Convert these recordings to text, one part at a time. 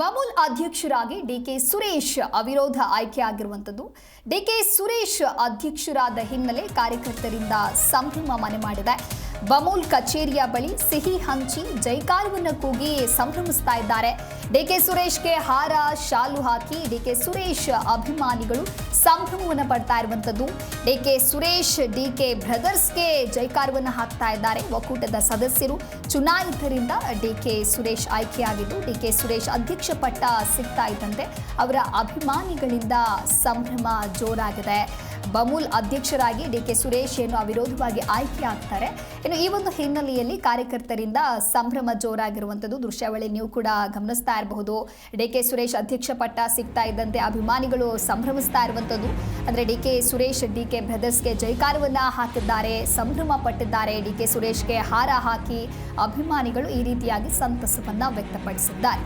ಬಮೂಲ್ ಅಧ್ಯಕ್ಷರಾಗಿ ಡಿಕೆ ಸುರೇಶ್ ಅವಿರೋಧ ಆಯ್ಕೆಯಾಗಿರುವಂಥದ್ದು. ಡಿಕೆ ಸುರೇಶ್ ಅಧ್ಯಕ್ಷರಾದ ಹಿನ್ನೆಲೆ ಕಾರ್ಯಕರ್ತರಿಂದ ಸಂಭ್ರಮ ಮನೆ ಮಾಡಿದೆ. ಬಮೂಲ್ ಕಚೇರಿಯ ಬಳಿ ಸಿಹಿ ಹಂಚಿ ಜೈಕಾರವನ್ನು ಕೂಗಿ ಸಂಭ್ರಮಿಸ್ತಾ ಇದ್ದಾರೆ. ಡಿಕೆ ಸುರೇಶ್ಗೆ ಹಾರ, ಶಾಲು ಹಾಕಿ ಡಿಕೆ ಸುರೇಶ್ ಅಭಿಮಾನಿಗಳು ಸಂಭ್ರಮವನ್ನು ಪಡ್ತಾ ಇರುವಂಥದ್ದು. ಡಿಕೆ ಸುರೇಶ್, ಡಿಕೆ ಬ್ರದರ್ಸ್ಗೆ ಜೈಕಾರವನ್ನು ಹಾಕ್ತಾ ಇದ್ದಾರೆ. ಒಕ್ಕೂಟದ ಸದಸ್ಯರು ಚುನಾಯಿತರಿಂದ ಡಿಕೆ ಸುರೇಶ್ ಆಯ್ಕೆಯಾಗಿದ್ದು, ಡಿಕೆ ಸುರೇಶ್ ಅಧ್ಯಕ್ಷ ಪಟ್ಟ ಸಿಗ್ತಾ ಇದ್ದಂತೆ ಅವರ ಅಭಿಮಾನಿಗಳಿಂದ ಸಂಭ್ರಮ ಜೋರಾಗಿದೆ. ಬಮೂಲ್ ಅಧ್ಯಕ್ಷರಾಗಿ ಡಿ ಕೆ ಸುರೇಶ್ ಏನು ಅವಿರೋಧವಾಗಿ ಆಯ್ಕೆ ಆಗ್ತಾರೆ. ಇನ್ನು ಈ ಒಂದು ಹಿನ್ನೆಲೆಯಲ್ಲಿ ಕಾರ್ಯಕರ್ತರಿಂದ ಸಂಭ್ರಮ ಜೋರಾಗಿರುವಂಥದ್ದು ದೃಶ್ಯಾವಳಿ. ನೀವು ಕೂಡ ಗಮನಿಸ್ತಾ ಇರಬಹುದು. ಡಿ ಕೆ ಸುರೇಶ್ ಅಧ್ಯಕ್ಷ ಪಟ್ಟ ಸಿಗ್ತಾ ಇದ್ದಂತೆ ಅಭಿಮಾನಿಗಳು ಸಂಭ್ರಮಿಸ್ತಾ ಇರುವಂಥದ್ದು. ಅಂದರೆ D K Suresh, D K ಬ್ರದರ್ಸ್ಗೆ ಜೈಕಾರವನ್ನು ಹಾಕಿದ್ದಾರೆ, ಸಂಭ್ರಮ ಪಟ್ಟಿದ್ದಾರೆ. ಡಿಕೆ ಸುರೇಶ್ಗೆ ಹಾರ ಹಾಕಿ ಅಭಿಮಾನಿಗಳು ಈ ರೀತಿಯಾಗಿ ಸಂತಸವನ್ನು ವ್ಯಕ್ತಪಡಿಸಿದ್ದಾರೆ.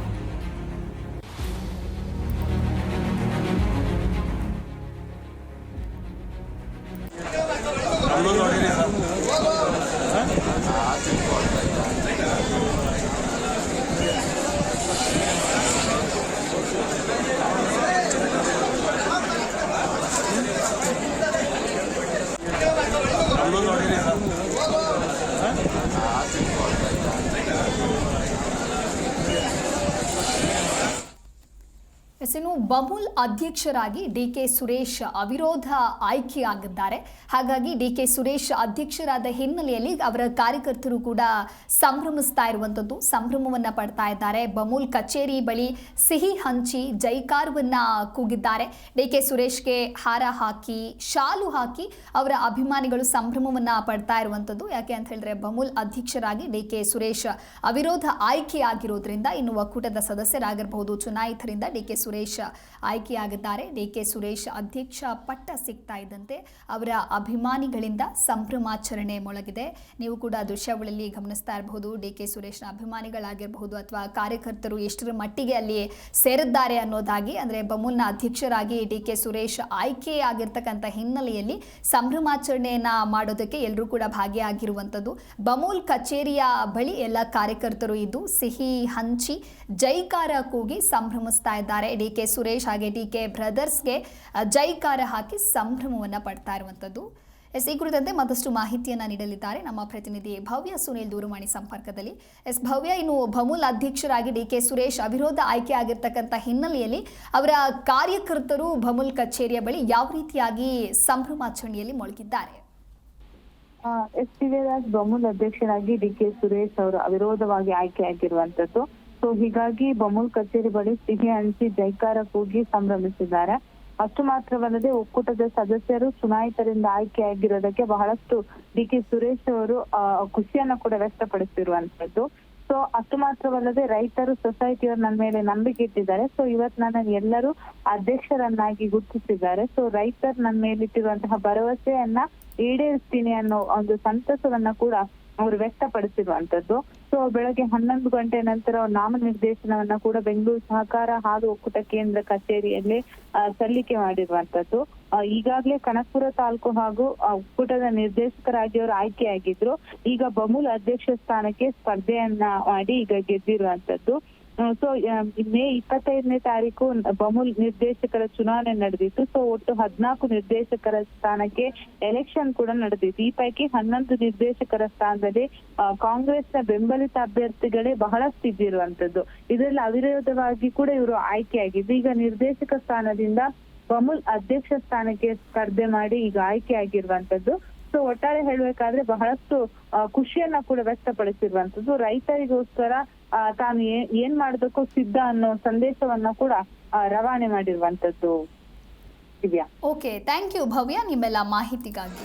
Ondan oraya ಇನ್ನು ಬಮೂಲ್ ಅಧ್ಯಕ್ಷರಾಗಿ ಡಿ ಕೆ ಸುರೇಶ್ ಅವಿರೋಧ ಆಯ್ಕೆಯಾಗಿದ್ದಾರೆ. ಹಾಗಾಗಿ ಡಿ ಕೆ ಸುರೇಶ್ ಅಧ್ಯಕ್ಷರಾದ ಹಿನ್ನೆಲೆಯಲ್ಲಿ ಅವರ ಕಾರ್ಯಕರ್ತರು ಕೂಡ ಸಂಭ್ರಮಿಸ್ತಾ ಇರುವಂಥದ್ದು ಸಂಭ್ರಮವನ್ನ ಪಡ್ತಾ ಇದ್ದಾರೆ. ಬಮೂಲ್ ಕಚೇರಿ ಬಳಿ ಸಿಹಿ ಹಂಚಿ ಜೈಕಾರವನ್ನ ಕೂಗಿದ್ದಾರೆ. ಡಿ ಕೆ ಸುರೇಶ್ಗೆ ಹಾರ ಹಾಕಿ, ಶಾಲು ಹಾಕಿ ಅವರ ಅಭಿಮಾನಿಗಳು ಸಂಭ್ರಮವನ್ನ ಪಡ್ತಾ ಇರುವಂಥದ್ದು ಯಾಕೆ ಅಂತ ಹೇಳಿದ್ರೆ ಬಮೂಲ್ ಅಧ್ಯಕ್ಷರಾಗಿ ಡಿ ಕೆ ಸುರೇಶ್ ಅವಿರೋಧ ಆಯ್ಕೆಯಾಗಿರೋದ್ರಿಂದ ಇನ್ನು ಒಕ್ಕೂಟದ ಸದಸ್ಯರಾಗಿರಬಹುದು. ಚುನಾಯಿತರಿಂದ ಡಿ ಕೆ ಸುರೇಶ್ ಆಯ್ಕೆಯಾಗಿದ್ದಾರೆ. ಡಿ ಕೆ ಸುರೇಶ್ ಅಧ್ಯಕ್ಷ ಪಟ್ಟ ಸಿಗ್ತಾ ಇದ್ದಂತೆ ಅವರ ಅಭಿಮಾನಿಗಳಿಂದ ಸಂಭ್ರಮಾಚರಣೆ ಮೊಳಗಿದೆ. ನೀವು ಕೂಡ ದೃಶ್ಯಾವಳಿಯಲ್ಲಿ ಗಮನಿಸ್ತಾ ಇರಬಹುದು. ಡಿ ಕೆ ಸುರೇಶ್ನ ಅಭಿಮಾನಿಗಳಾಗಿರಬಹುದು ಅಥವಾ ಕಾರ್ಯಕರ್ತರು ಎಷ್ಟರ ಮಟ್ಟಿಗೆ ಅಲ್ಲಿ ಸೇರಿದ್ದಾರೆ ಅನ್ನೋದಾಗಿ. ಅಂದರೆ ಬಮೂಲ್ನ ಅಧ್ಯಕ್ಷರಾಗಿ ಡಿ ಕೆ ಸುರೇಶ್ ಆಯ್ಕೆಯಾಗಿರ್ತಕ್ಕಂಥ ಹಿನ್ನೆಲೆಯಲ್ಲಿ ಸಂಭ್ರಮಾಚರಣೆಯನ್ನು ಮಾಡೋದಕ್ಕೆ ಎಲ್ಲರೂ ಕೂಡ ಭಾಗಿಯಾಗಿರುವಂಥದ್ದು. ಬಮೂಲ್ ಕಚೇರಿಯ ಬಳಿ ಎಲ್ಲ ಕಾರ್ಯಕರ್ತರು ಇದ್ದು ಸಿಹಿ ಹಂಚಿ ಜೈಕಾರ ಕೂಗಿ ಸಂಭ್ರಮಿಸ್ತಾ ಇದ್ದಾರೆ. ಡಿ. ಕೆ ಸುರೇಶ್ ಹಾಗೆ ಡಿ ಕೆ ಬ್ರದರ್ಸ್ಗೆ ಜೈಕಾರ ಹಾಕಿ ಸಂಭ್ರಮವನ್ನು ಪಡ್ತಾ ಇರುವಂಥದ್ದು ಎಸ್, ಈ ಕುರಿತಂತೆ ಮತ್ತಷ್ಟು ಮಾಹಿತಿಯನ್ನು ನೀಡಲಿದ್ದಾರೆ ನಮ್ಮ ಪ್ರತಿನಿಧಿ ಭವ್ಯ ಸುನೀಲ್ ದೂರವಾಣಿ ಸಂಪರ್ಕದಲ್ಲಿ. ಎಸ್, ಭವ್ಯ, ಇನ್ನು ಬಮೂಲ್ ಅಧ್ಯಕ್ಷರಾಗಿ ಡಿ ಕೆ ಸುರೇಶ್ ಅವಿರೋಧ ಆಯ್ಕೆ ಆಗಿರ್ತಕ್ಕಂಥ ಹಿನ್ನೆಲೆಯಲ್ಲಿ ಅವರ ಕಾರ್ಯಕರ್ತರು ಬಮೂಲ್ ಕಚೇರಿಯ ಬಳಿ ಯಾವ ರೀತಿಯಾಗಿ ಸಂಭ್ರಮಾಚರಣೆಯಲ್ಲಿ ಮೊಳಗಿದ್ದಾರೆ? ಎಸ್, ಟಿ ರಾಜ್ ಬಮೂಲ್ ಅಧ್ಯಕ್ಷರಾಗಿ ಡಿ ಕೆ ಸುರೇಶ್ ಅವರು ಅವಿರೋಧವಾಗಿ ಆಯ್ಕೆಯಾಗಿರುವಂತದ್ದು ಸೊ ಹೀಗಾಗಿ ಬಮೂಲ್ ಕಚೇರಿ ಬಳಿ ಸಿಹಿ ಹಂಚಿ ಜೈಕಾರ ಕೂಗಿ ಸಂಭ್ರಮಿಸಿದ್ದಾರೆ. ಅಷ್ಟು ಮಾತ್ರವಲ್ಲದೆ ಒಕ್ಕೂಟದ ಸದಸ್ಯರು ಚುನಾಯಿತರಿಂದ ಆಯ್ಕೆಯಾಗಿರೋದಕ್ಕೆ ಬಹಳಷ್ಟು ಡಿ ಕೆ ಸುರೇಶ್ ಅವರು ಖುಷಿಯನ್ನ ಕೂಡ ವ್ಯಕ್ತಪಡಿಸಿರುವಂತದ್ದು ಸೊ ಅಷ್ಟು ಮಾತ್ರವಲ್ಲದೆ ರೈತರು ಸೊಸೈಟಿಯವರು ನನ್ನ ಮೇಲೆ ನಂಬಿಕೆ ಇಟ್ಟಿದ್ದಾರೆ. ಸೊ ಇವತ್ ನನ್ನ ಎಲ್ಲರೂ ಅಧ್ಯಕ್ಷರನ್ನಾಗಿ ಗುರುತಿಸಿದ್ದಾರೆ. ಸೊ ರೈತರು ನನ್ನ ಮೇಲಿಟ್ಟಿರುವಂತಹ ಭರವಸೆಯನ್ನ ಈಡೇರಿಸ್ತೀನಿ ಅನ್ನೋ ಒಂದು ಸಂತಸವನ್ನ ಕೂಡ ಅವರು ವ್ಯಕ್ತಪಡಿಸಿರುವಂತದ್ದು ಸೊ ಬೆಳಗ್ಗೆ ಹನ್ನೊಂದು ಗಂಟೆ ನಂತರ ನಾಮ ನಾಮನಿರ್ದೇಶನವನ್ನ ಕೂಡ ಬೆಂಗಳೂರು ಸಹಕಾರ ಹಾಲು ಒಕ್ಕೂಟ ಕೇಂದ್ರ ಕಚೇರಿಯಲ್ಲಿ ಸಲ್ಲಿಕೆ ಮಾಡಿರುವಂತದ್ದು ಈಗಾಗಲೇ ಕನಕಪುರ ತಾಲೂಕು ಹಾಗೂ ಒಕ್ಕೂಟದ ನಿರ್ದೇಶಕರಾಗಿ ಅವರು ಆಯ್ಕೆಯಾಗಿದ್ರು. ಈಗ ಬಮೂಲ್ ಅಧ್ಯಕ್ಷ ಸ್ಥಾನಕ್ಕೆ ಸ್ಪರ್ಧೆಯನ್ನ ಮಾಡಿ ಈಗ ಗೆದ್ದಿರುವಂತದ್ದು ಸೊ ಮೇ ಇಪ್ಪತ್ತೈದನೇ ತಾರೀಕು ಬಮುಲ್ ನಿರ್ದೇಶಕರ ಚುನಾವಣೆ ನಡೆದಿತ್ತು. ಸೊ ಒಟ್ಟು ಹದಿನಾಲ್ಕು ನಿರ್ದೇಶಕರ ಸ್ಥಾನಕ್ಕೆ ಎಲೆಕ್ಷನ್ ಕೂಡ ನಡೆದಿತ್ತು. ಈ ಪೈಕಿ ಹನ್ನೊಂದು ನಿರ್ದೇಶಕರ ಸ್ಥಾನದಲ್ಲಿ ಕಾಂಗ್ರೆಸ್ನ ಬೆಂಬಲಿತ ಅಭ್ಯರ್ಥಿಗಳೇ ಬಹಳಷ್ಟು ಇದ್ದಿರುವಂತದ್ದು ಇದರಲ್ಲಿ ಅವಿರೋಧವಾಗಿ ಕೂಡ ಇವರು ಆಯ್ಕೆಯಾಗಿದ್ದು. ಈಗ ನಿರ್ದೇಶಕ ಸ್ಥಾನದಿಂದ ಬಮುಲ್ ಅಧ್ಯಕ್ಷ ಸ್ಥಾನಕ್ಕೆ ಸ್ಪರ್ಧೆ ಮಾಡಿ ಈಗ ಆಯ್ಕೆ ಆಗಿರುವಂತದ್ದು ಸೊ ಒಟ್ಟಾರೆ ಹೇಳ್ಬೇಕಾದ್ರೆ ಬಹಳಷ್ಟು ಖುಷಿಯನ್ನ ಕೂಡ ವ್ಯಕ್ತಪಡಿಸಿರುವಂತದ್ದು ರೈತರಿಗೋಸ್ಕರ ತಾನು ಏನ್ ಮಾಡೋದಕ್ಕೂ ಸಿದ್ಧ ಅನ್ನೋ ಸಂದೇಶವನ್ನ ಕೂಡ ರವಾನೆ ಮಾಡಿರುವಂತದ್ದು Divya. Okay, thank you Bhavya, ನಿಮ್ಮೆಲ್ಲ ಮಾಹಿತಿಗಾಗಿ.